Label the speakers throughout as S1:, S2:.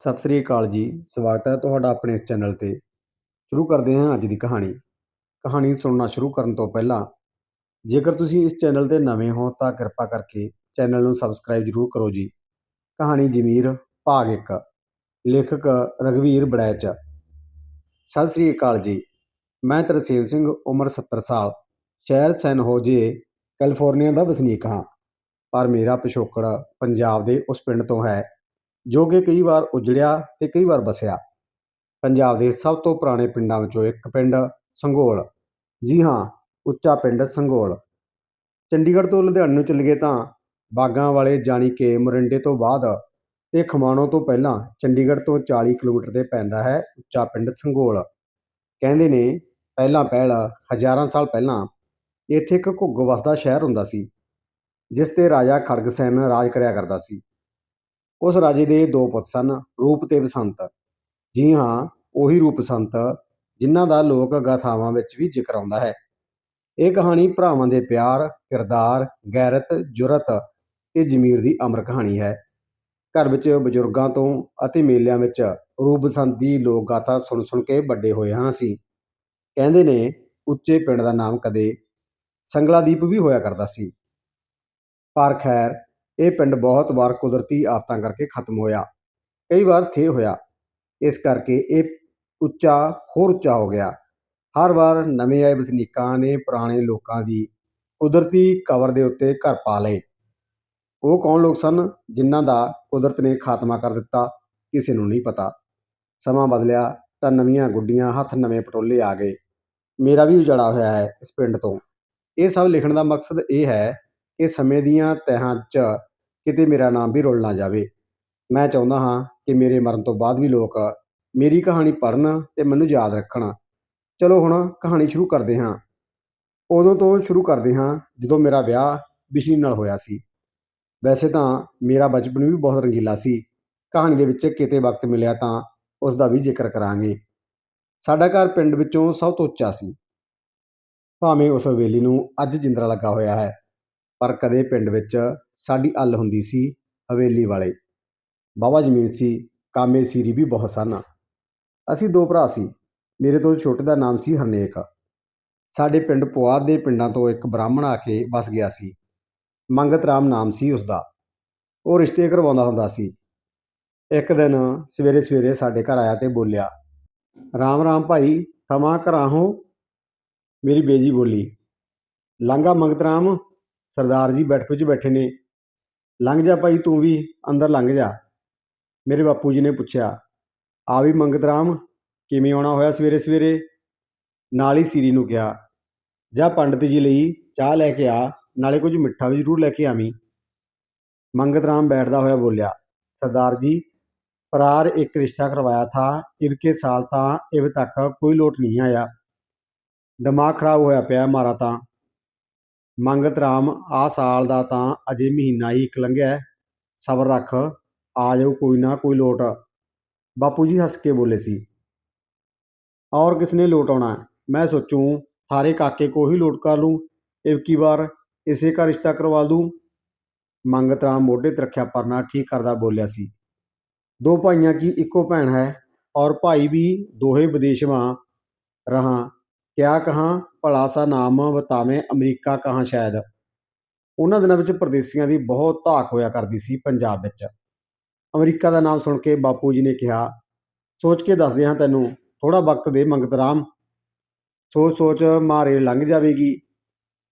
S1: ਸਤਿ ਸ੍ਰੀ ਅਕਾਲ ਜੀ। ਸਵਾਗਤ ਹੈ ਤੁਹਾਡਾ ਆਪਣੇ ਇਸ ਚੈਨਲ ਤੇ। ਸ਼ੁਰੂ ਕਰਦੇ ਹਾਂ ਅੱਜ ਦੀ ਕਹਾਣੀ। ਕਹਾਣੀ ਸੁਣਨਾ ਸ਼ੁਰੂ ਕਰਨ ਤੋਂ ਪਹਿਲਾਂ, ਜੇਕਰ ਤੁਸੀਂ ਇਸ ਚੈਨਲ ਤੇ ਨਵੇਂ ਹੋ ਤਾਂ ਕਿਰਪਾ ਕਰਕੇ ਚੈਨਲ ਨੂੰ ਸਬਸਕ੍ਰਾਈਬ ਜ਼ਰੂਰ ਕਰੋ ਜੀ। ਕਹਾਣੀ ਜ਼ਮੀਰ, ਭਾਗ 1 ਲੇਖਕ ਰਗਵੀਰ ਬੜੈਚ। ਸਤਿ ਸ੍ਰੀ ਅਕਾਲ ਜੀ। ਮੈਂ ਤਰਸੇਮ ਸਿੰਘ, ਉਮਰ 70 ਸਾਲ। ਸ਼ਹਿਰ ਸੈਨ ਹੋਜੇ, ਕੈਲੀਫੋਰਨੀਆ ਦਾ ਵਸਨੀਕ ਹਾਂ। ਪਰ ਮੇਰਾ ਪਿਛੋਕੜ ਪੰਜਾਬ ਦੇ ਉਸ ਪਿੰਡ ਤੋਂ ਹੈ। ਜੋ ਕਿ ਕਈ ਵਾਰ ਉਜੜਿਆ ਅਤੇ ਕਈ ਵਾਰ ਵਸਿਆ ਪੰਜਾਬ ਦੇ ਸਭ ਤੋਂ ਪੁਰਾਣੇ ਪਿੰਡਾਂ ਵਿੱਚੋਂ ਇੱਕ ਪਿੰਡ ਸੰਘੋਲ ਜੀ ਹਾਂ, ਉੱਚਾ ਪਿੰਡ ਸੰਘੋਲ ਚੰਡੀਗੜ੍ਹ ਤੋਂ ਲੁਧਿਆਣੇ ਨੂੰ ਚੱਲ ਗਏ ਤਾਂ ਬਾਗਾਂ ਵਾਲੇ ਜਾਣੀ ਕਿ ਮੋਰਿੰਡੇ ਤੋਂ ਬਾਅਦ ਤੇ ਖਮਾਣੋਂ ਤੋਂ ਪਹਿਲਾਂ ਚੰਡੀਗੜ੍ਹ ਤੋਂ 40 ਕਿਲੋਮੀਟਰ ਤੇ ਪੈਂਦਾ ਹੈ ਉੱਚਾ ਪਿੰਡ ਸੰਘੋਲ ਕਹਿੰਦੇ ਨੇ ਪਹਿਲਾਂ ਪਹਿਲ ਹਜ਼ਾਰਾਂ ਸਾਲ ਪਹਿਲਾਂ ਇੱਥੇ ਇੱਕ ਘੁੱਗ ਵਸਦਾ ਸ਼ਹਿਰ ਹੁੰਦਾ ਸੀ, ਜਿਸ ਤੇ ਰਾਜਾ ਖੜਗਸੈਨ ਰਾਜ ਕਰਿਆ ਕਰਦਾ ਸੀ। ਉਸ ਰਾਜੇ ਦੇ ਦੋ ਪੁੱਤ ਸਨ, ਰੂਪ ਤੇ ਬਸੰਤ। ਜੀ ਹਾਂ, ਉਹੀ ਰੂਪ ਬਸੰਤ ਜਿਨ੍ਹਾਂ ਦਾ ਲੋਕ ਗਾਥਾਵਾਂ ਵਿੱਚ ਵੀ ਜ਼ਿਕਰ ਆਉਂਦਾ ਹੈ। ਇਹ ਕਹਾਣੀ ਭਰਾਵਾਂ ਦੇ ਪਿਆਰ, ਕਿਰਦਾਰ, ਗੈਰਤ, ਜੁਰਤ ਤੇ ਜ਼ਮੀਰ ਦੀ ਅਮਰ ਕਹਾਣੀ ਹੈ। ਘਰ ਵਿੱਚ ਬਜ਼ੁਰਗਾਂ ਤੋਂ ਅਤੇ ਮੇਲਿਆਂ ਵਿੱਚ ਰੂਪ ਬਸੰਤ ਦੀ ਲੋਕ ਗਾਥਾ ਸੁਣ ਸੁਣ ਕੇ ਵੱਡੇ ਹੋਏ ਹਾਂ ਅਸੀਂ। ਕਹਿੰਦੇ ਨੇ, ਉੱਚੇ ਪਿੰਡ ਦਾ ਨਾਮ ਕਦੇ ਸੰਗਲਾਦੀਪ ਵੀ ਹੋਇਆ ਕਰਦਾ ਸੀ। ਪਰ ਖੈਰ ਇਹ ਪਿੰਡ ਬਹੁਤ ਵਾਰ ਕੁਦਰਤੀ ਆਫਤਾਂ ਕਰਕੇ ਖਤਮ ਹੋਇਆ। ਕਈ ਵਾਰ ਥੇ ਹੋਇਆ। ਇਸ ਕਰਕੇ ਇਹ ਉੱਚਾ ਹੋਰ ਉੱਚਾ ਹੋ ਗਿਆ। ਹਰ ਵਾਰ ਨਵੇਂ ਆਏ ਵਸਨੀਕਾਂ ਨੇ ਪੁਰਾਣੇ ਲੋਕਾਂ ਦੀ ਕੁਦਰਤੀ ਕਬਰ ਦੇ ਉੱਤੇ ਘਰ ਪਾ ਲਏ। ਉਹ ਕੌਣ ਲੋਕ ਸਨ? ਜਿਨ੍ਹਾਂ ਦਾ ਕੁਦਰਤ ਨੇ ਖਾਤਮਾ ਕਰ ਦਿੱਤਾ, ਕਿਸੇ ਨੂੰ ਨਹੀਂ ਪਤਾ। ਸਮਾਂ ਬਦਲਿਆ ਤਾਂ ਨਵੀਆਂ ਗੁੱਡੀਆਂ ਹੱਥ ਨਵੇਂ ਪਟੋਲੇ ਆ ਗਏ। ਮੇਰਾ ਵੀ ਉਜਾੜਾ ਹੋਇਆ ਹੈ ਇਸ ਪਿੰਡ ਤੋਂ। ਇਹ ਸਭ ਲਿਖਣ ਦਾ ਮਕਸਦ ਇਹ ਹੈ ਕਿ ਸਮੇਂ ਦੀਆਂ ਤਹਾਂ 'ਚ ਕਿਤੇ ਮੇਰਾ ਨਾਮ ਵੀ ਰੁਲ ਨਾ ਜਾਵੇ। ਮੈਂ ਚਾਹੁੰਦਾ ਹਾਂ ਕਿ ਮੇਰੇ ਮਰਨ ਤੋਂ ਬਾਅਦ ਵੀ ਲੋਕ ਮੇਰੀ ਕਹਾਣੀ ਪੜ੍ਹਨ ਅਤੇ ਮੈਨੂੰ ਯਾਦ ਰੱਖਣ। ਚਲੋ ਹੁਣ ਕਹਾਣੀ ਸ਼ੁਰੂ ਕਰਦੇ ਹਾਂ। ਉਦੋਂ ਤੋਂ ਸ਼ੁਰੂ ਕਰਦੇ ਹਾਂ ਜਦੋਂ ਮੇਰਾ ਵਿਆਹ ਬਿਸ਼ਨੀ ਨਾਲ ਹੋਇਆ ਸੀ। ਵੈਸੇ ਤਾਂ ਮੇਰਾ ਬਚਪਨ ਵੀ ਬਹੁਤ ਰੰਗੀਲਾ ਸੀ। ਕਹਾਣੀ ਦੇ ਵਿੱਚ ਕਿਤੇ ਵਕਤ ਮਿਲਿਆ ਤਾਂ ਉਸ ਦਾ ਵੀ ਜ਼ਿਕਰ ਕਰਾਂਗੇ। ਸਾਡਾ ਘਰ ਪਿੰਡ ਵਿੱਚੋਂ ਸਭ ਤੋਂ ਉੱਚਾ ਸੀ। ਭਾਵੇਂ ਉਸ ਹਵੇਲੀ ਨੂੰ ਅੱਜ ਜਿੰਦਰਾ ਲੱਗਾ ਹੋਇਆ ਹੈ। ਪਰ ਕਦੇ ਪਿੰਡ ਵਿੱਚ ਸਾਡੀ ਅੱਲ ਹੁੰਦੀ ਸੀ ਹਵੇਲੀ ਵਾਲੇ। ਬਾਵਾ ਜ਼ਮੀਨ ਸੀ, ਕਾਮੇ ਸੀਰੀ ਵੀ ਬਹੁਤ ਸਨ। ਅਸੀਂ ਦੋ ਭਰਾ ਸੀ, ਮੇਰੇ ਤੋਂ ਛੋਟੇ ਦਾ ਨਾਮ ਸੀ ਹਰਨੇਕ। ਸਾਡੇ ਪਿੰਡ ਪੁਆਧ ਦੇ ਪਿੰਡਾਂ ਤੋਂ ਇੱਕ ਬ੍ਰਾਹਮਣ ਆ ਕੇ ਵਸ ਗਿਆ ਸੀ। ਮੰਗਤ ਰਾਮ ਨਾਮ ਸੀ ਉਸਦਾ। ਉਹ ਰਿਸ਼ਤੇ ਕਰਵਾਉਂਦਾ ਹੁੰਦਾ ਸੀ। ਇੱਕ ਦਿਨ ਸਵੇਰੇ ਸਵੇਰੇ ਸਾਡੇ ਘਰ ਆਇਆ ਤੇ ਬੋਲਿਆ, ਰਾਮ ਰਾਮ ਭਾਈ ਥਮਾ ਘਰਾਂ ਹੋ? ਮੇਰੀ ਬੇਜੀ ਬੋਲੀ ਲਾਂਗਾ ਮੰਗਤ ਰਾਮ ਸਰਦਾਰ ਜੀ ਬੈਠਕ ਵਿੱਚ ਬੈਠੇ ਨੇ। ਲੰਘ ਜਾ ਭਾਈ, ਤੂੰ ਵੀ ਅੰਦਰ ਲੰਘ ਜਾ। ਮੇਰੇ ਬਾਪੂ ਜੀ ਨੇ ਪੁੱਛਿਆ, ਆ ਵੀ ਮੰਗਤ ਰਾਮ, ਕਿਵੇਂ ਆਉਣਾ ਹੋਇਆ ਸਵੇਰੇ ਸਵੇਰੇ? ਨਾਲ ਹੀ ਸੀਰੀ ਨੂੰ ਕਿਹਾ, ਜਾ ਪੰਡਤ ਜੀ ਲਈ ਚਾਹ ਲੈ ਕੇ ਆ, ਨਾਲੇ ਕੁਝ ਮਿੱਠਾ ਵੀ ਜ਼ਰੂਰ ਲੈ ਕੇ ਆਵੀਂ। ਮੰਗਤ ਰਾਮ ਬੈਠਦਾ ਹੋਇਆ ਬੋਲਿਆ, ਸਰਦਾਰ ਜੀ, ਪਰਾਰ ਇੱਕ ਰਿਸ਼ਤਾ ਕਰਵਾਇਆ ਥਾ ਇਬਕੇ ਸਾਲ ਤਾਂ ਇਬ ਤੱਕ ਕੋਈ ਲੋਟ ਨਹੀਂ ਆਇਆ। ਦਿਮਾਗ ਖਰਾਬ ਹੋਇਆ ਪਿਆ ਮਾਰਾ ਤਾਂ। ਮੰਗਤ ਰਾਮ, ਆਹ ਸਾਲ ਦਾ ਤਾਂ ਅਜੇ ਮਹੀਨਾ ਹੀ ਇੱਕ ਲੰਘਿਆ ਸਬਰ ਰੱਖ, ਆ ਜਾਊ ਕੋਈ ਨਾ ਕੋਈ ਲੋਟ। ਬਾਪੂ ਜੀ ਹੱਸ ਕੇ ਬੋਲੇ ਸੀ। ਔਰ ਕਿਸਨੇ ਲੋਟ ਆਉਣਾ ਮੈਂ ਸੋਚੂੰ ਥਾਰੇ ਕਾਕੇ ਕੋ ਹੀ ਲੋਟ ਕਰ ਲੂੰ। ਇਬਕੀ ਵਾਰ? ਇਸੇ का ਰਿਸ਼ਤਾ ਕਰਵਾ ਦੂੰ? ਮੰਗਤ ਰਾਮ ਮੋਢੇ ਤੇ ਰੱਖਿਆ ਪਰਨਾ ਠੀਕ ਕਰਦਾ ਬੋਲਿਆ ਸੀ। ਦੋ ਭਾਈਆਂ ਕੀ ਇੱਕੋ ਭੈਣ ਹੈ? ਔਰ ਭਾਈ ਵੀ ਦੋਹੇ ਵਿਦੇਸ਼ਵਾਂ ਰਹਾਂ। ਕਿਆ ਕਹਾਂ? ਭਲਾ ਸਾ ਨਾਮ ਬਤਾਵੇਂ ਅਮਰੀਕਾ ਕਹਾਂ ਸ਼ਾਇਦ। ਉਹਨਾਂ ਦਿਨਾਂ ਵਿੱਚ ਪਰਦੇਸੀਆਂ ਦੀ ਬਹੁਤ ਧਾਕ ਹੋਇਆ ਕਰਦੀ ਸੀ ਪੰਜਾਬ ਵਿੱਚ। ਅਮਰੀਕਾ ਦਾ ਨਾਮ ਸੁਣ ਕੇ ਬਾਪੂ ਜੀ ਨੇ ਕਿਹਾ, ਸੋਚ ਕੇ ਦੱਸਦੇ ਹਾਂ ਤੈਨੂੰ ਥੋੜਾ ਵਕਤ ਦੇ ਮੰਗਤ ਰਾਮ। ਸੋਚ ਸੋਚ ਮਾਰੇ ਲੰਘ ਜਾਵੇਗੀ।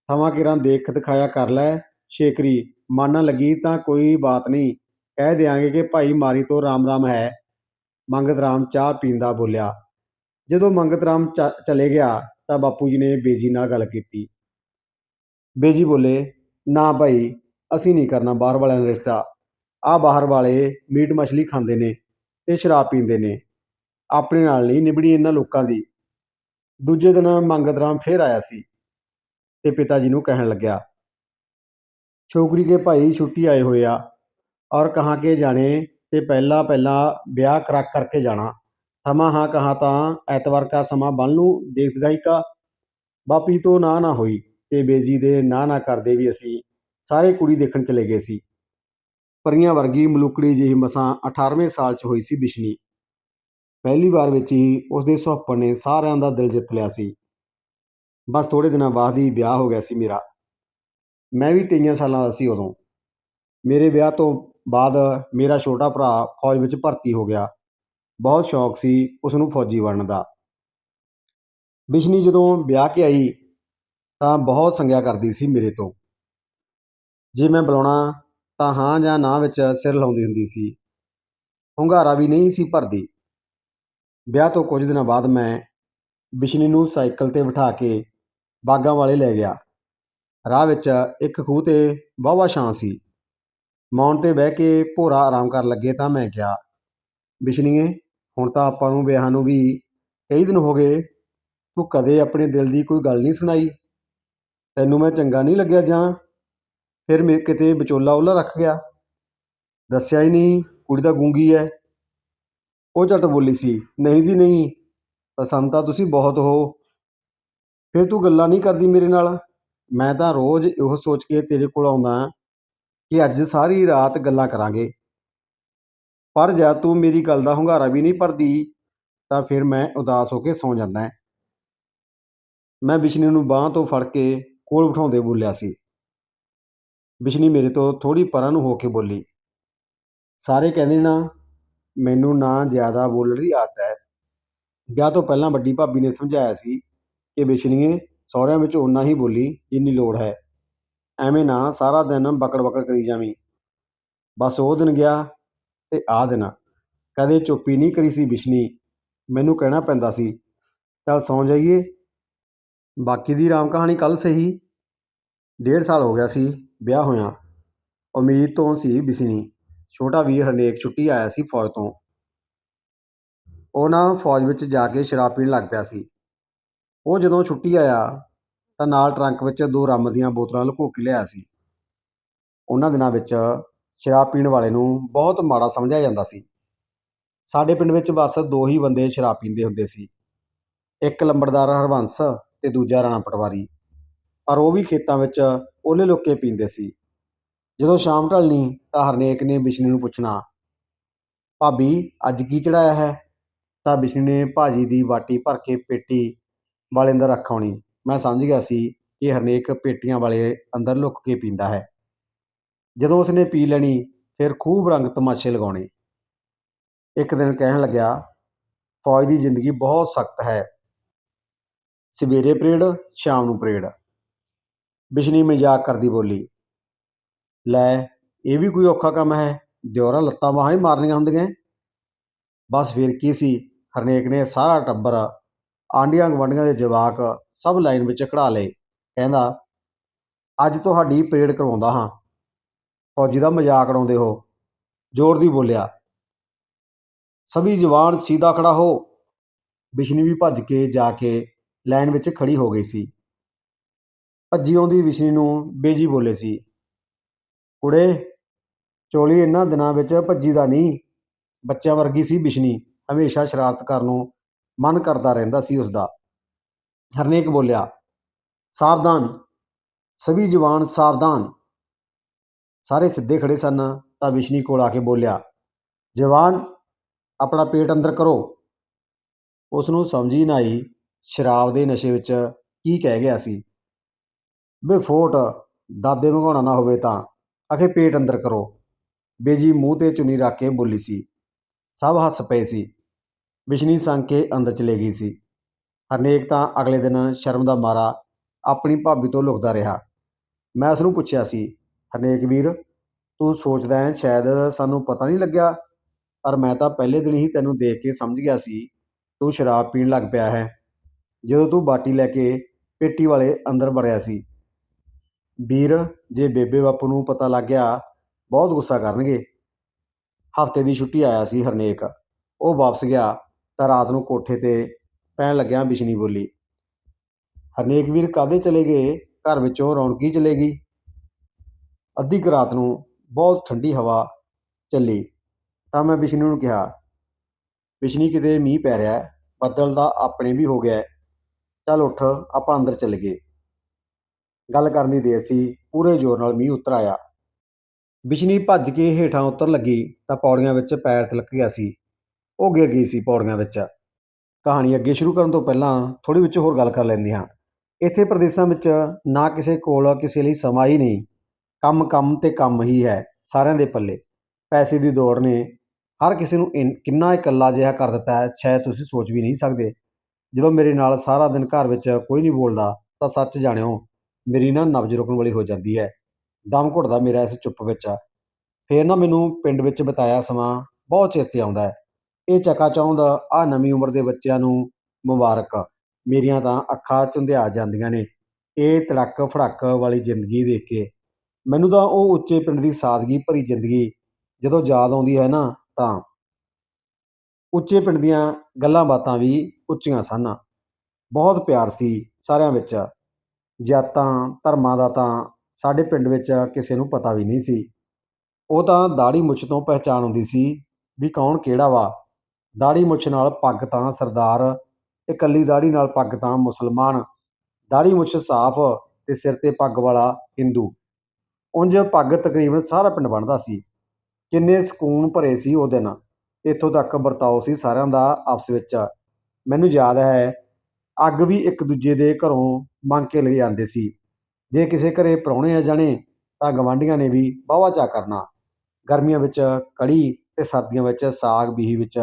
S1: ਥਵਾਂ ਕਿਰਾਂ ਦੇਖ ਦਿਖਾਇਆ ਕਰ ਲੈ ਸ਼ੇਕਰੀ ਮੰਨ ਲੱਗੀ ਤਾਂ ਕੋਈ ਬਾਤ ਨਹੀਂ। ਕਹਿ ਦਿਆਂਗੇ ਕਿ ਭਾਈ ਮਾਰੀ ਤੋਂ ਰਾਮ ਰਾਮ ਹੈ। ਮੰਗਤ ਰਾਮ ਚਾਹ ਪੀਂਦਾ ਬੋਲਿਆ। ਜਦੋਂ ਮੰਗਤ ਰਾਮ ਚਲੇ ਗਿਆ ਤਾਂ ਬਾਪੂ ਜੀ ਨੇ ਬੇਜੀ ਨਾਲ ਗੱਲ ਕੀਤੀ। ਬੇਜੀ ਬੋਲੇ, ਨਾ ਭਾਈ, ਅਸੀਂ ਨਹੀਂ ਕਰਨਾ, ਬਾਹਰ ਵਾਲਿਆਂ ਦਾ ਰਿਸ਼ਤਾ। ਆ ਬਾਹਰ ਵਾਲੇ ਮੀਟ ਮਛਲੀ ਖਾਂਦੇ ਨੇ ਤੇ ਸ਼ਰਾਬ ਪੀਂਦੇ ਨੇ। ਆਪਣੇ ਨਾਲ ਨਹੀਂ ਨਿਬੜੀ ਇਹਨਾਂ ਲੋਕਾਂ ਦੀ। ਦੂਜੇ ਦਿਨ ਮੰਗਤ ਰਾਮ ਫੇਰ ਆਇਆ ਸੀ ਤੇ ਪਿਤਾ ਜੀ ਨੂੰ ਕਹਿਣ ਲੱਗਿਆ, ਛੋਕਰੀ ਕੇ ਭਾਈ ਛੁੱਟੀ ਆਏ ਹੋਏ ਆ ਔਰ ਕਹਾਂ ਕੇ ਜਾਣੇ ਤੇ ਪਹਿਲਾਂ ਪਹਿਲਾਂ ਵਿਆਹ ਕਰਾ ਕਰਕੇ ਜਾਣਾ। ਸਮਾਂ ਹਾਂ ਕਹਾ ਤਾਂ ਐਤਵਾਰ ਕਾ ਸਮਾਂ ਬਣ ਲੂੰ, ਦੇਖ ਦਿਖਾਈ ਕਾ। ਬਾਪੀ ਤੋਂ ਨਾ ਨਾ ਹੋਈ ਤੇ ਬੇਜੀ ਦੇ ਨਾ ਨਾ ਕਰਦੇ ਵੀ ਅਸੀਂ। ਸਾਰੇ ਕੁੜੀ ਦੇਖਣ ਚਲੇ ਗਏ ਸੀ। ਪਰੀਆਂ ਵਰਗੀ ਮਲੂਕੜੀ ਜਿਹੀ ਮਸਾਂ 18ਵੇਂ ਸਾਲ 'ਚ ਹੋਈ ਸੀ ਬਿਸ਼ਨੀ। ਪਹਿਲੀ ਵਾਰ ਵਿੱਚ ਹੀ ਉਸਦੇ ਸੁਹੱਪਣ ਨੇ ਸਾਰਿਆਂ ਦਾ ਦਿਲ ਜਿੱਤ ਲਿਆ ਸੀ। ਬਸ ਥੋੜੇ ਦਿਨਾਂ ਬਾਅਦ ਹੀ ਵਿਆਹ ਹੋ ਗਿਆ ਸੀ ਮੇਰਾ। ਮੈਂ ਵੀ 23 ਸਾਲਾਂ ਦਾ ਸੀ ਉਦੋਂ। ਮੇਰੇ ਵਿਆਹ ਤੋਂ ਬਾਅਦ ਮੇਰਾ ਛੋਟਾ ਭਰਾ ਫੌਜ ਵਿੱਚ ਭਰਤੀ ਹੋ ਗਿਆ। ਬਹੁਤ ਸ਼ੌਕ ਸੀ ਉਸ ਨੂੰ ਫੌਜੀ ਬਣਨ ਦਾ। ਬਿਸ਼ਨੀ ਜਦੋਂ ਵਿਆਹ ਕੇ ਆਈ ਤਾਂ ਬਹੁਤ ਸੰਗਿਆ ਕਰਦੀ ਸੀ ਮੇਰੇ ਤੋਂ। ਜੇ ਮੈਂ ਬੁਲਾਉਣਾ ਤਾਂ ਹਾਂ ਜਾਂ ਨਾ ਵਿੱਚ ਸਿਰ ਲਾਉਂਦੀ ਹੁੰਦੀ ਸੀ। ਹੁੰਗਾਰਾ ਵੀ ਨਹੀਂ ਸੀ ਭਰਦੀ। ਵਿਆਹ ਤੋਂ ਕੁਝ ਦਿਨਾਂ ਬਾਅਦ ਮੈਂ ਬਿਸ਼ਨੀ ਨੂੰ ਸਾਈਕਲ ਤੇ ਬਿਠਾ ਕੇ ਬਾਗਾਂ ਵਾਲੇ ਲੈ ਗਿਆ। ਰਾਹ ਵਿੱਚ ਇੱਕ ਖੂਹ ਤੇ ਵਾਹਵਾ ਛਾਂ ਸੀ। ਮੌਣ ਤੇ ਬਹਿ ਕੇ ਭੋਰਾ ਆਰਾਮ ਕਰਨ ਲੱਗੇ ਤਾਂ ਮੈਂ ਕਿਹਾ, ਬਿਸ਼ਨੀਏ ਹੁਣ ਤਾਂ ਆਪਾਂ ਨੂੰ ਵਿਆਹ ਨੂੰ ਵੀ ਕਈ ਦਿਨ ਹੋ ਗਏ, ਤੂੰ ਕਦੇ ਆਪਣੇ ਦਿਲ ਦੀ ਕੋਈ ਗੱਲ ਨਹੀਂ ਸੁਣਾਈ। ਤੈਨੂੰ ਮੈਂ ਚੰਗਾ ਨਹੀਂ ਲੱਗਿਆ ਜਾਂ? ਫਿਰ ਮੇ, ਕਿਤੇ ਵਿਚੋਲਾ ਉਹਲਾ ਰੱਖ ਗਿਆ। ਦੱਸਿਆ ਹੀ ਨਹੀਂ, ਕੁੜੀ ਤਾਂ ਗੂੰਗੀ ਐ। ਉਹ ਝਟ ਬੋਲੀ ਸੀ, ਨਹੀਂ ਜੀ, ਨਹੀਂ, ਪਸੰਦ ਤਾਂ ਤੁਸੀਂ ਬਹੁਤ ਹੋ। ਫਿਰ ਤੂੰ ਗੱਲਾਂ ਨਹੀਂ ਕਰਦੀ ਮੇਰੇ ਨਾਲ? ਮੈਂ ਤਾਂ ਰੋਜ਼ ਇਹੋ ਸੋਚ ਕੇ ਤੇਰੇ ਕੋਲ ਆਉਂਦਾ ਕਿ ਅੱਜ ਸਾਰੀ ਰਾਤ ਗੱਲਾਂ ਕਰਾਂਗੇ। ਪਰ ਜਦ ਤੂੰ ਮੇਰੀ ਗੱਲ ਦਾ ਹੁੰਗਾਰਾ ਵੀ ਨਹੀਂ ਭਰਦੀ, ਤਾਂ ਫਿਰ ਮੈਂ ਉਦਾਸ ਹੋ ਕੇ ਸੌਂ ਜਾਂਦਾ ਹੈ ਮੈਂ ਬਿਸ਼ਨੀ ਨੂੰ ਬਾਂਹ ਤੋਂ ਫੜ ਕੇ ਕੋਲ ਬਿਠਾਉਂਦੇ ਬੋਲਿਆ ਸੀ। ਬਿਸ਼ਨੀ ਮੇਰੇ ਤੋਂ ਥੋੜੀ ਪਰਾਂ ਨੂੰ ਹੋ ਕੇ ਬੋਲੀ, ਸਾਰੇ ਕਹਿੰਦੇ ਨਾ, ਮੈਨੂੰ ਨਾ ਜ਼ਿਆਦਾ ਬੋਲਣ ਦੀ ਆਦਤ ਹੈ ਵਿਆਹ ਤੋਂ ਪਹਿਲਾਂ ਵੱਡੀ ਭਾਬੀ ਨੇ ਸਮਝਾਇਆ ਸੀ ਕਿ ਬਿਸ਼ਨੀਏ, ਸਹੁਰਿਆਂ ਵਿੱਚ ਓਨਾ ਹੀ ਬੋਲੀ ਜਿੰਨੀ ਲੋੜ ਹੈ। ਐਵੇਂ ਨਾ ਸਾਰਾ ਦਿਨ ਬਕੜ ਬਕੜ ਕਰੀ ਜਾਵੀਂ। ਬਸ ਉਹ ਦਿਨ ਗਿਆ ਤੇ ਆਹ ਦਿਨ ਕਦੇ ਚੁੱਪੀ ਨਹੀਂ ਕਰੀ ਸੀ ਬਿਸ਼ਨੀ। ਮੈਨੂੰ ਕਹਿਣਾ ਪੈਂਦਾ ਸੀ, ਚੱਲ ਸੌਂ ਜਾਈਏ। ਬਾਕੀ ਦੀ ਰਾਮ ਕਹਾਣੀ ਕੱਲ੍ਹ ਸਹੀ। ਡੇਢ ਸਾਲ ਹੋ ਗਿਆ ਸੀ ਵਿਆਹ ਹੋਇਆ। ਉਮੀਦ ਤੋਂ ਸੀ ਬਿਸ਼ਨੀ। ਛੋਟਾ ਵੀਰ ਹਰਨੇਕ ਛੁੱਟੀ ਆਇਆ ਸੀ ਫੌਜ ਤੋਂ। ਉਹ ਨਾ ਫੌਜ ਵਿੱਚ ਜਾ ਕੇ ਸ਼ਰਾਬ ਪੀਣ ਲੱਗ ਪਿਆ ਸੀ। ਉਹ ਜਦੋਂ ਛੁੱਟੀ ਆਇਆ, ਤਾਂ ਨਾਲ ਟਰੰਕ ਵਿੱਚ ਦੋ ਰੰਮ ਦੀਆਂ ਬੋਤਲਾਂ ਲੁਕੋ ਕੇ ਲਿਆਇਆ ਸੀ। ਉਹਨਾਂ ਦਿਨਾਂ ਵਿੱਚ ਸ਼ਰਾਬ ਪੀਣ ਵਾਲੇ ਨੂੰ ਬਹੁਤ ਮਾੜਾ ਸਮਝਿਆ ਜਾਂਦਾ ਸੀ। ਸਾਡੇ ਪਿੰਡ ਵਿੱਚ ਬਸ ਦੋ ਹੀ ਬੰਦੇ ਸ਼ਰਾਬ ਪੀਂਦੇ ਹੁੰਦੇ ਸੀ। ਇੱਕ ਲੰਬੜਦਾਰ ਹਰਬੰਸ ਅਤੇ ਦੂਜਾ ਰਾਣਾ ਪਟਵਾਰੀ। ਪਰ ਉਹ ਵੀ ਖੇਤਾਂ ਵਿੱਚ ਉਹਲੇ ਲੁੱਕ ਕੇ ਪੀਂਦੇ ਸੀ। ਜਦੋਂ ਸ਼ਾਮ ਢਲਣੀ ਤਾਂ ਹਰਨੇਕ ਨੇ ਬਿਸ਼ਨੀ ਨੂੰ ਪੁੱਛਣਾ, ਭਾਬੀ, ਅੱਜ ਕੀ ਚੜਾਇਆ ਹੈ? ਤਾਂ ਬਿਸ਼ਨੀ ਨੇ ਭਾਜੀ ਦੀ ਬਾਟੀ ਭਰ ਕੇ ਪੇਟੀ ਵਾਲੇ ਅੰਦਰ ਰੱਖ ਆਉਣੀ। ਮੈਂ ਸਮਝ ਗਿਆ ਸੀ ਕਿ ਹਰਨੇਕ ਪੇਟੀਆਂ ਵਾਲੇ ਅੰਦਰ ਲੁੱਕ ਕੇ ਪੀਂਦਾ ਹੈ। ਜਦੋਂ ਉਸਨੇ ਪੀ ਲੈਣੀ, ਫਿਰ ਖੂਬ ਰੰਗ ਤਮਾਸ਼ੇ ਲਗਾਉਣੇ। ਇੱਕ ਦਿਨ ਕਹਿਣ ਲੱਗਿਆ, ਫੌਜ ਦੀ ਜ਼ਿੰਦਗੀ ਬਹੁਤ ਸਖਤ ਹੈ। ਸਵੇਰੇ ਪਰੇਡ, ਸ਼ਾਮ ਨੂੰ ਪਰੇਡ। ਬਿਸ਼ਨੀ ਮਜ਼ਾਕ ਕਰਦੀ ਬੋਲੀ, ਲੈ, ਇਹ ਵੀ ਕੋਈ ਔਖਾ ਕੰਮ ਹੈ। ਦਿਓਰਾਂ ਲੱਤਾਂ ਬਾਹਾਂ ਹੀ ਮਾਰਨੀਆਂ ਹੁੰਦੀਆਂ। ਬਸ ਫਿਰ ਕੀ ਸੀ, ਹਰਨੇਕ ਨੇ ਸਾਰਾ ਟੱਬਰ ਆਂਡੀਆਂ ਗਵੰਡੀਆਂ ਦੇ ਜਵਾਕ ਸਭ ਲਾਈਨ ਵਿੱਚ ਖੜਾ ਲਏ। ਕਹਿੰਦਾ, ਅੱਜ ਤੁਹਾਡੀ ਪਰੇਡ ਕਰਵਾਉਂਦਾ ਹਾਂ। ਫੌਜੀ ਦਾ ਮਜ਼ਾਕ ਉਡਾਉਂਦੇ ਹੋ। ਜ਼ੋਰ ਦੀ ਬੋਲਿਆ, ਸਭੀ ਜਵਾਨ ਸਿੱਧਾ ਖੜਾ ਹੋ। ਬਿਸ਼ਨੀ ਵੀ ਭੱਜ ਕੇ ਜਾ ਕੇ ਲਾਈਨ ਵਿੱਚ ਖੜੀ ਹੋ ਗਈ ਸੀ। ਭੱਜੀ ਆਉਂਦੀ ਬਿਸ਼ਨੀ ਨੂੰ ਬੇਜੀ ਬੋਲੇ ਸੀ, ਕੁੜੇ, ਚੋਲੀ ਇਹਨਾਂ ਦਿਨਾਂ ਵਿੱਚ ਭੱਜੀ ਦਾ ਨਹੀਂ। ਬੱਚਿਆਂ ਵਰਗੀ ਸੀ ਬਿਸ਼ਨੀ, ਹਮੇਸ਼ਾ ਸ਼ਰਾਰਤ ਕਰਨ ਨੂੰ ਮਨ ਕਰਦਾ ਰਹਿੰਦਾ ਸੀ ਉਸ ਦਾ ਹਰਨੇਕ ਬੋਲਿਆ, ਸਾਵਧਾਨ, ਸਭੀ ਜਵਾਨ ਸਾਵਧਾਨ। ਸਾਰੇ ਸਿੱਧੇ ਖੜ੍ਹੇ ਸਨ, ਤਾਂ ਵਿਸ਼ਨੀ ਕੋਲ ਆ ਕੇ ਬੋਲਿਆ, ਜਵਾਨ, ਆਪਣਾ ਪੇਟ ਅੰਦਰ ਕਰੋ। ਉਸ ਨੂੰ ਸਮਝ ਹੀ ਨਾ ਆਈ ਸ਼ਰਾਬ ਦੇ ਨਸ਼ੇ ਵਿੱਚ ਕੀ ਕਹਿ ਗਿਆ ਸੀ। ਬੇ ਫੋਟ, ਦਾਦੇ ਮੰਗਾਉਣਾ ਨਾ ਹੋਵੇ ਤਾਂ ਆਖੇ ਪੇਟ ਅੰਦਰ ਕਰੋ। ਬੇਜੀ ਮੂੰਹ ਤੇ ਚੁੰਨੀ ਰੱਖ ਕੇ ਬੋਲੀ ਸੀ। ਸਭ ਹੱਸ ਪਏ ਸੀ। ਵਿਸ਼ਨੀ ਸੰਗ ਕੇ ਅੰਦਰ ਚਲੇ ਗਈ ਸੀ। ਹਰਨੇਕ ਤਾਂ ਅਗਲੇ ਦਿਨ ਸ਼ਰਮ ਦਾ ਮਾਰਾ ਆਪਣੀ ਭਾਬੀ ਤੋਂ ਲੁਕਦਾ ਰਿਹਾ। ਮੈਂ ਉਸ ਨੂੰ ਪੁੱਛਿਆ ਸੀ ਹਰਨੇਕ ਵੀਰ, ਤੂੰ ਸੋਚਦਾ ਹੈ ਸ਼ਾਇਦ ਸਾਨੂੰ ਪਤਾ ਨਹੀਂ ਲੱਗਿਆ, ਪਰ ਮੈਂ ਤਾਂ ਪਹਿਲੇ ਦਿਨ ਹੀ ਤੈਨੂੰ ਦੇਖ ਕੇ ਸਮਝ ਗਿਆ ਸੀ, ਤੂੰ ਸ਼ਰਾਬ ਪੀਣ ਲੱਗ ਪਿਆ ਹੈ। ਜਦੋਂ ਤੂੰ ਬਾਟੀ ਲੈ ਕੇ ਪੇਟੀ ਵਾਲੇ ਅੰਦਰ ਵੜਿਆ ਸੀ। ਵੀਰ, ਜੇ ਬੇਬੇ ਬਾਪੂ ਨੂੰ ਪਤਾ ਲੱਗ ਗਿਆ, ਬਹੁਤ ਗੁੱਸਾ ਕਰਨਗੇ। ਹਫ਼ਤੇ ਦੀ ਛੁੱਟੀ ਆਇਆ ਸੀ ਹਰਨੇਕ। ਉਹ ਵਾਪਸ ਗਿਆ ਤਾਂ ਰਾਤ ਨੂੰ ਕੋਠੇ ਤੇ ਪੈਣ ਲੱਗਿਆ ਬਿਸ਼ਨੀ ਬੋਲੀ, ਹਰਨੇਕ ਵੀਰ ਕਾਦੇ ਚਲੇ ਗਏ? ਘਰ ਵਿੱਚੋਂ ਰੌਣਕੀ ਚਲੇ ਗਈ ਅੱਧੀ ਕੁ ਰਾਤ ਨੂੰ ਬਹੁਤ ਠੰਡੀ ਹਵਾ ਚੱਲੀ, ਤਾਂ ਮੈਂ ਬਿਸ਼ਨੂੰ ਨੂੰ ਕਿਹਾ, ਬਿਸ਼ਨੀ, ਕਿਤੇ ਮੀਂਹ ਪੈ ਰਿਹਾ ਬੱਦਲ ਦਾ ਆਪਣੇ ਵੀ ਹੋ ਗਿਆ ਚੱਲ ਉੱਠ, ਆਪਾਂ ਅੰਦਰ ਚੱਲ ਗਏ। ਗੱਲ ਕਰਨ ਦੀ ਦੇਰ ਸੀ, ਪੂਰੇ ਜ਼ੋਰ ਨਾਲ ਮੀਂਹ ਉਤਰ ਆਇਆ। ਬਿਸ਼ਨੀ ਭੱਜ ਕੇ ਹੇਠਾਂ ਉਤਰ ਲੱਗੀ, ਤਾਂ ਪੌੜੀਆਂ ਵਿੱਚ ਪੈਰ ਤਿਲਕ ਗਿਆ ਸੀ। ਉਹ ਗਿਰ ਗਈ ਸੀ ਪੌੜੀਆਂ ਵਿੱਚ। ਕਹਾਣੀ ਅੱਗੇ ਸ਼ੁਰੂ ਕਰਨ ਤੋਂ ਪਹਿਲਾਂ ਥੋੜੀ ਵਿੱਚ ਹੋਰ ਗੱਲ ਕਰ ਲੈਂਦੇ ਹਾਂ। ਇੱਥੇ ਪ੍ਰਦੇਸ਼ਾਂ ਵਿੱਚ ਨਾ ਕਿਸੇ ਕੋਲ, ਕਿਸੇ ਲਈ ਸਮਾਂ ਹੀ ਨਹੀਂ। ਕੰਮ ਕੰਮ ਤੇ ਕੰਮ ਹੀ ਹੈ ਸਾਰਿਆਂ ਦੇ ਪੱਲੇ। ਪੈਸੇ ਦੀ ਦੌੜ ਨੇ ਹਰ ਕਿਸੇ ਨੂੰ ਇਨ- ਕਿੰਨਾ ਇਕੱਲਾ ਜਿਹਾ ਕਰ ਦਿੱਤਾ ਹੈ, ਸ਼ਾਇਦ ਤੁਸੀਂ ਸੋਚ ਵੀ ਨਹੀਂ ਸਕਦੇ। ਜਦੋਂ ਮੇਰੇ ਨਾਲ ਸਾਰਾ ਦਿਨ ਘਰ ਵਿੱਚ ਕੋਈ ਨਹੀਂ ਬੋਲਦਾ, ਤਾਂ ਸੱਚ ਜਾਣਿਓ, ਮੇਰੀ ਨਾ ਨਬਜ਼ ਰੁਕਣ ਵਾਲੀ ਹੋ ਜਾਂਦੀ ਹੈ। ਦਮ ਘੁੱਟਦਾ ਮੇਰਾ ਇਸ ਚੁੱਪ ਵਿੱਚ। ਫਿਰ ਨਾ ਮੈਨੂੰ ਪਿੰਡ ਵਿੱਚ ਬਿਤਾਇਆ ਸਮਾਂ ਬਹੁਤ ਚੇਤੇ ਆਉਂਦਾ ਹੈ। ਇਹ ਚਕਾਚੌਂਧ ਆ ਨਵੀਂ ਉਮਰ ਦੇ ਬੱਚਿਆਂ ਨੂੰ ਮੁਬਾਰਕ। ਮੇਰੀਆਂ ਤਾਂ ਅੱਖਾਂ ਝੁੰਧਿਆ ਜਾਂਦੀਆਂ ਨੇ। ਇਹ ਤੜੱਕ ਫੜੱਕ ਵਾਲੀ ਜ਼ਿੰਦਗੀ ਦੇਖ ਕੇ ਮੈਨੂੰ ਤਾਂ ਉਹ ਉੱਚੇ ਪਿੰਡ ਦੀ ਸਾਦਗੀ ਭਰੀ ਜ਼ਿੰਦਗੀ ਜਦੋਂ ਯਾਦ ਆਉਂਦੀ ਹੈ ਨਾ ਤਾਂ। ਉੱਚੇ ਪਿੰਡ ਦੀਆਂ ਗੱਲਾਂ ਬਾਤਾਂ ਵੀ ਉੱਚੀਆਂ ਸਨ। ਬਹੁਤ ਪਿਆਰ ਸੀ ਸਾਰਿਆਂ ਵਿੱਚ। ਜਾਤਾਂ, ਧਰਮਾਂ ਦਾ ਤਾਂ ਸਾਡੇ ਪਿੰਡ ਵਿੱਚ ਕਿਸੇ ਨੂੰ ਪਤਾ ਵੀ ਨਹੀਂ ਸੀ। ਉਹ ਤਾਂ ਦਾੜੀ ਮੁੱਛ ਤੋਂ ਪਹਿਚਾਣ ਹੁੰਦੀ ਸੀ ਵੀ ਕੌਣ ਕਿਹੜਾ ਵਾ। ਦਾੜੀ ਮੁੱਛ ਨਾਲ ਪੱਗ ਤਾਂ ਸਰਦਾਰ, ਇਕੱਲੀ ਦਾੜੀ ਨਾਲ ਪੱਗ ਤਾਂ ਮੁਸਲਮਾਨ। ਦਾੜੀ ਮੁੱਛ ਸਾਫ਼ ਤੇ ਸਿਰ ਤੇ ਪੱਗ ਵਾਲਾ ਹਿੰਦੂ। ਉਂਝ ਪੱਗ ਤਕਰੀਬਨ ਸਾਰਾ ਪਿੰਡ ਬਣਦਾ ਸੀ। ਕਿੰਨੇ ਸਕੂਨ ਭਰੇ ਸੀ ਉਹ ਦਿਨ ਇੱਥੋਂ ਤੱਕ ਵਰਤਾਓ ਸੀ ਸਾਰਿਆਂ ਦਾ ਆਪਸ ਵਿੱਚ। ਮੈਨੂੰ ਯਾਦ ਹੈ, ਅੱਗ ਵੀ ਇੱਕ ਦੂਜੇ ਦੇ ਘਰੋਂ ਮੰਗ ਕੇ ਲੈ ਜਾਂਦੇ ਸੀ। ਜੇ ਕਿਸੇ ਘਰੇ ਪ੍ਰਾਹੁਣੇ ਆ ਜਾਣੇ, ਤਾਂ ਗਵਾਂਢੀਆਂ ਨੇ ਵੀ ਵਾਹਵਾ ਚਾ ਕਰਨਾ। ਗਰਮੀਆਂ ਵਿੱਚ ਕੜੀ ਤੇ ਸਰਦੀਆਂ ਵਿੱਚ ਸਾਗ ਬੀਹੀ ਵਿੱਚ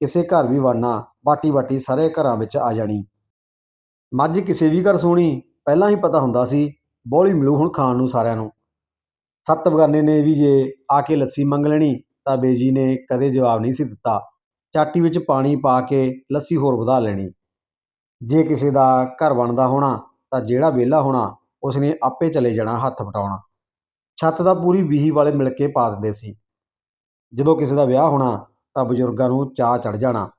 S1: ਕਿਸੇ ਘਰ ਵੀ ਵੜਨਾ ਬਾਟੀ ਬਾਟੀ ਸਾਰੇ ਘਰਾਂ ਵਿੱਚ ਆ ਜਾਣੀ। ਮੱਝ ਕਿਸੇ ਵੀ ਘਰ ਸੋਣੀ, ਪਹਿਲਾਂ ਹੀ ਪਤਾ ਹੁੰਦਾ ਸੀ ਬੋਲੀ ਮਿਲੂ ਹੁਣ ਖਾਣ ਨੂੰ ਸਾਰਿਆਂ ਨੂੰ। ਸੱਤ ਬਗਾਨੇ ਨੇ ਵੀ ਜੇ ਆ ਕੇ ਲੱਸੀ ਮੰਗ ਲੈਣੀ, ਤਾਂ ਬੇਜੀ ਨੇ ਕਦੇ ਜਵਾਬ ਨਹੀਂ ਸੀ ਦਿੱਤਾ। ਚਾਟੀ ਵਿੱਚ ਪਾਣੀ ਪਾ ਕੇ ਲੱਸੀ ਹੋਰ ਵਧਾ ਲੈਣੀ। ਜੇ ਕਿਸੇ ਦਾ ਘਰ ਬਣਦਾ ਹੋਣਾ, ਤਾਂ ਜਿਹੜਾ ਵਿਹਲਾ ਹੋਣਾ, ਉਸਨੇ ਆਪੇ ਚਲੇ ਜਾਣਾ ਹੱਥ ਵਟਾਉਣ। ਛੱਤ ਦਾ ਪੂਰੀ ਵੀਹੀ ਵਾਲੇ ਮਿਲ ਕੇ ਪਾ ਦਿੰਦੇ ਸੀ। ਜਦੋਂ ਕਿਸੇ ਦਾ ਵਿਆਹ ਹੋਣਾ, ਤਾਂ ਬਜ਼ੁਰਗਾਂ ਨੂੰ ਚਾਹ ਚੜ ਜਾਣਾ।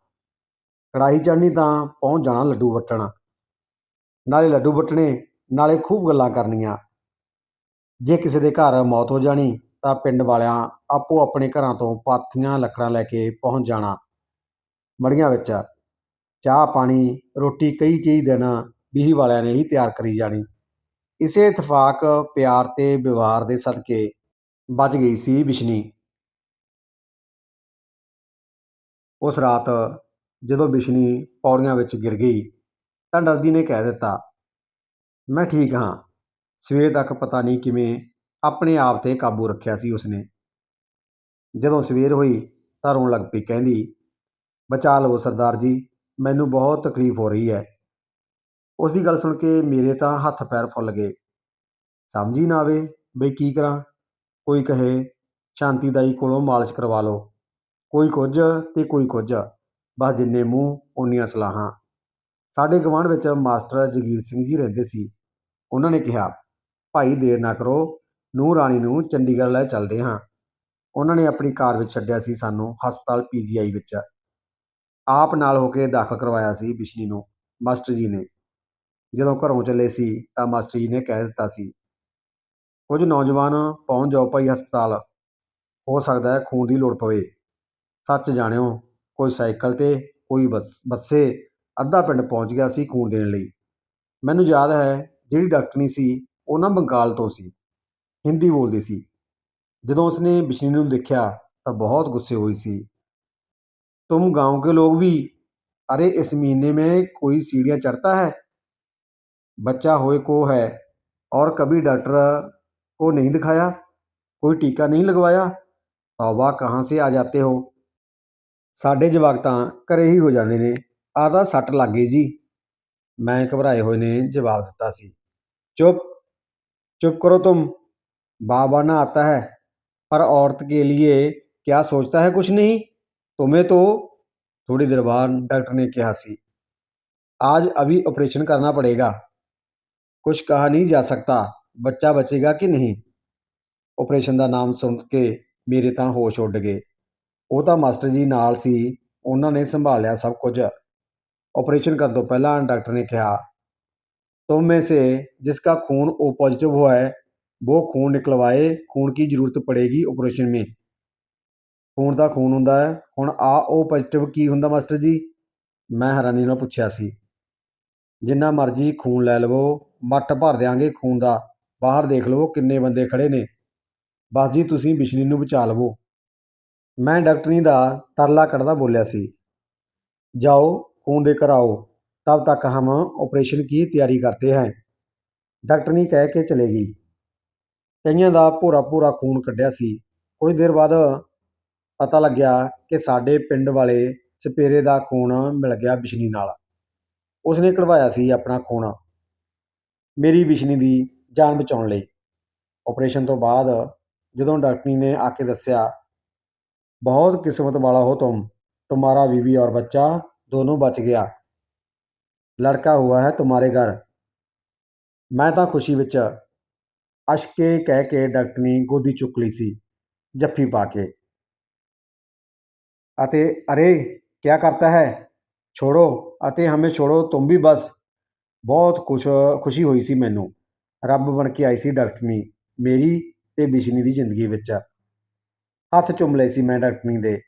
S1: ਕੜਾਹੀ ਚੜ੍ਹਨੀ ਤਾਂ ਪਹੁੰਚ ਜਾਣਾ ਲੱਡੂ ਵਟਣ। ਨਾਲੇ ਲੱਡੂ ਵਟਣੇ, ਨਾਲੇ ਖੂਬ ਗੱਲਾਂ ਕਰਨੀਆਂ। ਜੇ ਕਿਸੇ ਦੇ ਘਰ ਮੌਤ ਹੋ ਜਾਣੀ, ਤਾਂ ਪਿੰਡ ਵਾਲਿਆਂ ਆਪੋ ਆਪਣੇ ਘਰਾਂ ਤੋਂ ਪਾਥੀਆਂ ਲੱਕੜਾਂ ਲੈ ਕੇ ਪਹੁੰਚ ਜਾਣਾ। ਮੜੀਆਂ ਵਿੱਚ ਚਾਹ ਪਾਣੀ, ਰੋਟੀ ਕਈ ਕਈ ਦਿਨ ਬੀਹੀ ਵਾਲਿਆਂ ਨੇ ਹੀ ਤਿਆਰ ਕਰੀ ਜਾਣੀ। ਇਸੇ ਇਤਫਾਕ ਪਿਆਰ ਤੇ ਵਿਵਹਾਰ ਦੇ ਸਦਕੇ ਬਚ ਗਈ ਸੀ ਬਿਸ਼ਨੀ। ਉਸ ਰਾਤ ਜਦੋਂ ਬਿਸ਼ਨੀ ਪੌੜੀਆਂ ਵਿੱਚ ਗਿਰ ਗਈ, ਤਾਂ ਡਰਦੀ ਨੇ ਕਹਿ ਦਿੱਤਾ, ਮੈਂ ਠੀਕ ਹਾਂ। ਸਵੇਰ ਤੱਕ ਪਤਾ ਨਹੀਂ ਕਿਵੇਂ ਆਪਣੇ ਆਪ ਤੇ ਕਾਬੂ ਰੱਖਿਆ ਸੀ ਉਸਨੇ। ਜਦੋਂ ਸਵੇਰ ਹੋਈ ਤਾਂ ਰੋਣ ਲੱਗ ਪਈ, ਕਹਿੰਦੀ, ਬਚਾ ਲਵੋ ਸਰਦਾਰ ਜੀ, ਮੈਨੂੰ ਬਹੁਤ ਤਕਲੀਫ ਹੋ ਰਹੀ ਹੈ। ਉਸ ਦੀ ਗੱਲ ਸੁਣ ਕੇ ਮੇਰੇ ਤਾਂ ਹੱਥ ਪੈਰ ਫੁੱਲ ਗਏ। ਸਮਝ ਹੀ ਨਾ ਆਵੇ ਬਈ ਕੀ ਕਰਾਂ। ਕੋਈ ਕਹੇ, ਸ਼ਾਂਤੀਦਾਈ ਕੋਲੋਂ ਮਾਲਿਸ਼ ਕਰਵਾ ਲਓ। ਕੋਈ ਕੁਝ ਤੇ ਕੋਈ ਕੁਝ। ਬਸ ਜਿੰਨੇ ਮੂੰਹ, ਓਨੀਆਂ ਸਲਾਹਾਂ। ਸਾਡੇ ਗਵਾਂਢ ਵਿੱਚ ਮਾਸਟਰ ਜਗੀਰ ਸਿੰਘ ਜੀ ਰਹਿੰਦੇ ਸੀ। ਉਹਨਾਂ ਨੇ ਕਿਹਾ ਭਾਈ ਦੇਰ ਨਾ ਕਰੋ। ਨੂੰਹ ਰਾਣੀ ਨੂੰ ਚੰਡੀਗੜ੍ਹ ਲੈ ਚੱਲਦੇ ਹਾਂ। ਉਹਨਾਂ ਨੇ ਆਪਣੀ ਕਾਰ ਵਿੱਚ ਛੱਡਿਆ ਸੀ ਸਾਨੂੰ, ਹਸਪਤਾਲ ਪੀਜੀਆਈ ਵਿੱਚ। ਆਪ ਨਾਲ ਹੋ ਕੇ ਦਾਖਲ ਕਰਵਾਇਆ ਸੀ ਬਿਸ਼ਨੀ ਨੂੰ, ਮਾਸਟਰ ਜੀ ਨੇ। ਜਦੋਂ ਘਰੋਂ ਚੱਲੇ ਸੀ ਤਾਂ ਮਾਸਟਰ ਜੀ ਨੇ ਕਹਿ ਦਿੱਤਾ ਸੀ, ਕੁਝ ਨੌਜਵਾਨ ਪਹੁੰਚ ਜਾਓ ਭਾਈ ਹਸਪਤਾਲ। ਹੋ ਸਕਦਾ ਹੈ ਖੂਨ ਦੀ ਲੋੜ ਪਵੇ। ਸੱਚ ਜਾਣਿਓ, ਕੋਈ ਸਾਈਕਲ ਤੇ, ਕੋਈ ਬੱਸ, ਬੱਸੇ ਅੱਧਾ ਪਿੰਡ ਪਹੁੰਚ ਗਿਆ ਸੀ ਖੂਨ ਦੇਣ ਲਈ। ਮੈਨੂੰ ਯਾਦ ਹੈ, ਜਿਹੜੀ ਡਾਕਟਰਨੀ ਸੀ ਉਹ ਨਾ ਬੰਗਾਲ ਤੋਂ ਸੀ ਹਿੰਦੀ ਬੋਲਦੀ ਸੀ ਜਦੋਂ ਉਸਨੇ ਬਿਸ਼ਨੀ ਨੂੰ ਦੇਖਿਆ ਤਾਂ ਬਹੁਤ ਗੁੱਸੇ ਹੋਈ ਸੀ तुम गांव के लोग भी अरे इस महीने में कोई सीढ़ियाँ चढ़ता है बच्चा होए को है और कभी डॉक्टर को नहीं दिखाया कोई टीका नहीं लगवाया तौबा कहाँ से आ जाते हो ਸਾਡੇ ਜਵਾਕ ਤਾਂ ਘਰੇ ਹੀ ਹੋ ਜਾਂਦੇ ਨੇ ਆ ਤਾਂ ਸੱਟ ਲੱਗ ਗਈ ਜੀ ਮੈਂ ਘਬਰਾਏ ਹੋਏ ਨੇ ਜਵਾਬ ਦਿੱਤਾ ਸੀ ਚੁੱਪ चुप करो तुम बाबा ना आता है पर औरत के लिए क्या सोचता है कुछ नहीं तुम्हें तो थोड़ी देर बाद डॉक्टर ने कहा सी आज अभी ऑपरेशन करना पड़ेगा कुछ कहा नहीं जा सकता बच्चा बचेगा कि नहीं ਆਪਰੇਸ਼ਨ ਦਾ ਨਾਮ ਸੁਣ ਕੇ ਮੇਰੇ ਤਾਂ ਹੋਸ਼ ਉੱਡ ਗਏ ਉਹ ਤਾਂ ਮਾਸਟਰ ਜੀ ਨਾਲ ਸੀ ਉਹਨਾਂ ਨੇ ਸੰਭਾਲਿਆ ਸਭ ਕੁਝ ऑपरेशन ਕਰਨ ਤੋਂ ਪਹਿਲਾਂ ਡਾਕਟਰ ਨੇ ਕਿਹਾ तुम में से जिसका खून ओ पॉजिटिव हुआ है वो खून निकलवाए खून की ज़रूरत पड़ेगी ऑपरेशन में ਖੂਨ ਦਾ ਖੂਨ ਹੁੰਦਾ ਹੈ ਹੁਣ ਆ ਉਹ ਪੋਜ਼ਿਟਿਵ ਕੀ ਹੁੰਦਾ ਮਾਸਟਰ ਜੀ ਮੈਂ ਹੈਰਾਨੀ ਨਾਲ ਪੁੱਛਿਆ ਸੀ ਜਿੰਨਾ ਮਰਜ਼ੀ ਖੂਨ ਲੈ ਲਵੋ ਮੱਟ ਭਰ ਦਿਆਂਗੇ ਖੂਨ ਦਾ ਬਾਹਰ ਦੇਖ ਲਵੋ ਕਿੰਨੇ ਬੰਦੇ ਖੜੇ ਨੇ ਬਸ ਜੀ ਤੁਸੀਂ ਬਿਸ਼ਨੀ ਨੂੰ ਬਚਾ ਲਵੋ ਮੈਂ ਡਾਕਟਰਨੀ ਦਾ ਤਰਲਾ ਕੱਢਦਾ ਬੋਲਿਆ ਸੀ ਜਾਓ ਖੂਨ ਦੇ ਕਰ ਆਓ ਤਬ ਤੱਕ ਹਮ ਆਪਰੇਸ਼ਨ ਕੀ ਤਿਆਰੀ ਕਰਤੇ ਹੈ ਡਾਕਟਰਨੀ ਕਹਿ ਕੇ ਚਲੇ ਗਈ ਕਈਆਂ ਦਾ ਭੋਰਾ ਭੋਰਾ ਖੂਨ ਕੱਢਿਆ ਸੀ ਕੁਝ ਦੇਰ ਬਾਅਦ ਪਤਾ ਲੱਗਿਆ ਕਿ ਸਾਡੇ ਪਿੰਡ ਵਾਲੇ ਸਪੇਰੇ ਦਾ ਖੂਨ ਮਿਲ ਗਿਆ ਬਿਸ਼ਨੀ ਨਾਲ ਉਸਨੇ ਕਢਵਾਇਆ ਸੀ ਆਪਣਾ ਖੂਨ ਮੇਰੀ ਬਿਸ਼ਨੀ ਦੀ ਜਾਨ ਬਚਾਉਣ ਲਈ ਆਪਰੇਸ਼ਨ ਤੋਂ ਬਾਅਦ ਜਦੋਂ ਡਾਕਟਰੀ ਨੇ ਆ ਕੇ ਦੱਸਿਆ ਬਹੁਤ ਕਿਸਮਤ ਵਾਲਾ ਹੋ ਤੁਮ तुम्हारा बीवी और बच्चा दोनों बच गया ਲੜਕਾ ਹੁਆ ਹੈ ਤੁਹਾਰੇ ਘਰ। ਮੈਂ ਤਾਂ ਖੁਸ਼ੀ ਵਿੱਚ ਅਸ਼ਕੇ ਕਹਿ ਕੇ ਡਾਕਟਰਨੀ ਗੋਦੀ ਚੁੱਕ ਲਈ ਸੀ, ਜੱਫੀ ਪਾ ਕੇ। ਅਤੇ ਅਰੇ ਕੀ ਕਰਤਾ ਹੈ? ਛੋੜੋ, ਅਤੇ ਹਮੇ ਛੋੜੋ, ਤੁਮ ਵੀ ਬਸ। ਬਹੁਤ ਖੁਸ਼, ਖੁਸ਼ੀ ਹੋਈ ਸੀ ਮੈਨੂੰ। ਰੱਬ ਬਣ ਕੇ ਆਈ ਸੀ ਡਾਕਟਰਨੀ ਮੇਰੀ ਤੇ ਬਿਸ਼ਨੀ ਦੀ ਜ਼ਿੰਦਗੀ ਵਿੱਚ। ਹੱਥ ਚੁੰਮ ਲਏ ਸੀ ਮੈਂ ਡਾਕਟਰਨੀ ਦੇ।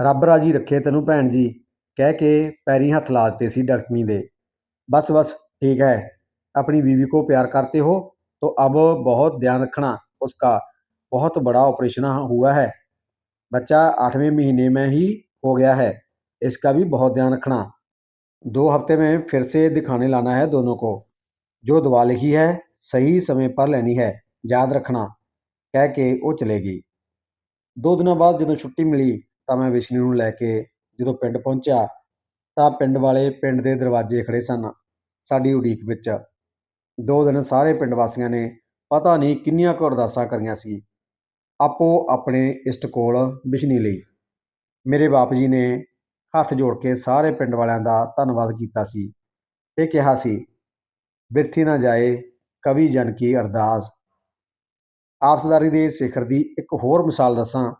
S1: ਰੱਬ ਰਾਜੀ ਰੱਖੇ ਤੈਨੂੰ ਭੈਣ ਜੀ। ਕਹਿ ਕੇ ਪੈਰੀ ਹੱਥ ਲਾ ਦਿੱਤੇ ਸੀ ਡਾਕਟਰਨੀ ਦੇ बस बस ठीक है अपनी बीवी को प्यार करते हो तो अब बहुत ध्यान रखना उसका बहुत बड़ा ऑपरेशन हुआ है बच्चा आठवें महीने में ही हो गया है इसका भी बहुत ध्यान रखना दो हफ्ते में फिर से दिखाने लाना है दोनों को जो दवा लिखी है सही समय पर लेनी है याद रखना ਕਹਿ ਕੇ ਉਹ ਚਲੇ ਗਈ ਦੋ ਦਿਨਾਂ ਬਾਅਦ ਜਦੋਂ ਛੁੱਟੀ ਮਿਲੀ ਤਾਂ ਮੈਂ ਵਿਸ਼ਨੂੰ ਨੂੰ ਲੈ ਕੇ ਜਦੋਂ ਪਿੰਡ ਪਹੁੰਚਿਆ ਤਾਂ ਪਿੰਡ ਵਾਲੇ ਪਿੰਡ ਦੇ ਦਰਵਾਜ਼ੇ ਖੜੇ ਸਨ ਸਾਡੀ ਉਡੀਕ ਵਿੱਚ। ਦੋ ਦਿਨ ਸਾਰੇ ਪਿੰਡ ਵਾਸੀਆਂ ਨੇ ਪਤਾ ਨਹੀਂ ਕਿੰਨੀਆਂ ਕੁ ਅਰਦਾਸਾਂ ਕਰੀਆਂ ਸੀ। ਆਪੋ ਆਪਣੇ ਇਸ਼ਟ ਕੋਲ ਬਿਸ਼ਨੀ ਲਈ। ਮੇਰੇ ਬਾਪ ਜੀ ਨੇ ਹੱਥ ਜੋੜ ਕੇ ਸਾਰੇ ਪਿੰਡ ਵਾਲਿਆਂ ਦਾ ਧੰਨਵਾਦ ਕੀਤਾ ਸੀ। ਇਹ ਕਿਹਾ ਸੀ ਬਿਰਥੀ ਨਾ ਜਾਏ ਕਵੀ ਜਨ ਕੀ ਅਰਦਾਸ। ਆਪਸਦਾਰੀ ਦੇ ਸਿਖਰ ਦੀ ਇੱਕ ਹੋਰ ਮਿਸਾਲ ਦੱਸਾਂ।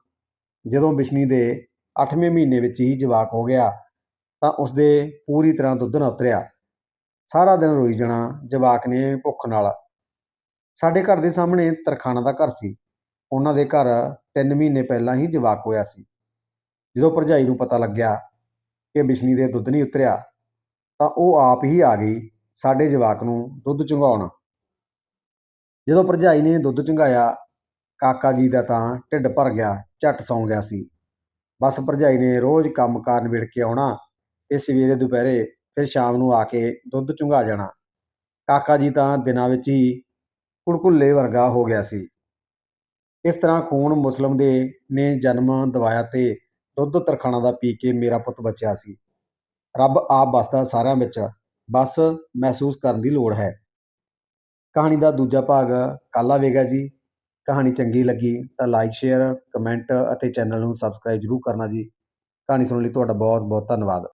S1: ਜਦੋਂ ਬਿਸ਼ਨੀ ਦੇ ਅੱਠਵੇਂ ਮਹੀਨੇ ਵਿੱਚ ਹੀ ਜਵਾਕ ਹੋ ਗਿਆ ਤਾਂ ਉਸਦੇ ਪੂਰੀ ਤਰ੍ਹਾਂ ਦੁੱਧ ਨਾ ਉਤਰਿਆ। ਸਾਰਾ ਦਿਨ ਰੋਈ ਜਾਣਾ ਜਵਾਕ ਨੇ ਭੁੱਖ ਨਾਲ। ਸਾਡੇ ਘਰ ਦੇ ਸਾਹਮਣੇ ਤਰਖਾਣਾ ਦਾ ਘਰ ਸੀ। ਉਹਨਾਂ ਦੇ ਘਰ 3 ਮਹੀਨੇ ਪਹਿਲਾਂ ਹੀ ਜਵਾਕ ਹੋਇਆ ਸੀ। ਜਦੋਂ ਭਰਜਾਈ ਨੂੰ ਪਤਾ ਲੱਗਿਆ ਕਿ ਬਿਸ਼ਨੀ ਦੇ ਦੁੱਧ ਨਹੀਂ ਉਤਰਿਆ ਤਾਂ ਉਹ ਆਪ ਹੀ ਆ ਗਈ ਸਾਡੇ ਜਵਾਕ ਨੂੰ ਦੁੱਧ ਚੁੰਘਾਉਣ। ਜਦੋਂ ਭਰਜਾਈ ਨੇ ਦੁੱਧ ਚੁੰਘਾਇਆ, ਕਾਕਾ ਜੀ ਦਾ ਤਾਂ ਢਿੱਡ ਭਰ ਗਿਆ, ਝੱਟ ਸੌਂ ਗਿਆ ਸੀ। ਬਸ ਭਰਜਾਈ ਨੇ ਰੋਜ਼ ਕੰਮ ਕਾਰ ਨਿਬੇੜ ਕੇ ਆਉਣਾ ਅਤੇ ਸਵੇਰੇ ਦੁਪਹਿਰੇ ਫਿਰ ਸ਼ਾਮ ਨੂੰ ਆ ਕੇ ਦੁੱਧ ਚੁੰਘਾ ਜਾਣਾ। ਕਾਕਾ ਜੀ ਤਾਂ ਦਿਨਾਂ ਵਿੱਚ ਹੀ ਕੁੜਕੁੱਲੇ ਵਰਗਾ ਹੋ ਗਿਆ ਸੀ। ਇਸ ਤਰ੍ਹਾਂ ਖੂਨ ਮੁਸਲਮ ਦੇ ਨੇ ਜਨਮ ਦਵਾਇਆ ਤੇ ਦੁੱਧ ਤਰਖਾਣਾ ਦਾ ਪੀ ਕੇ ਮੇਰਾ ਪੁੱਤ ਬਚਿਆ ਸੀ। ਰੱਬ ਆਪ ਬਸਦਾ ਸਾਰਿਆਂ ਵਿੱਚ, ਬਸ ਮਹਿਸੂਸ ਕਰਨ ਦੀ ਲੋੜ ਹੈ। ਕਹਾਣੀ ਦਾ ਦੂਜਾ ਭਾਗ ਕੱਲ੍ਹ ਆਵੇਗਾ ਜੀ। ਕਹਾਣੀ ਚੰਗੀ ਲੱਗੀ ਤਾਂ ਲਾਈਕ ਸ਼ੇਅਰ ਕਮੈਂਟ ਅਤੇ ਚੈਨਲ ਨੂੰ ਸਬਸਕ੍ਰਾਈਬ ਜ਼ਰੂਰ ਕਰਨਾ ਜੀ। ਕਹਾਣੀ ਸੁਣਨ ਲਈ ਤੁਹਾਡਾ ਬਹੁਤ ਬਹੁਤ ਧੰਨਵਾਦ।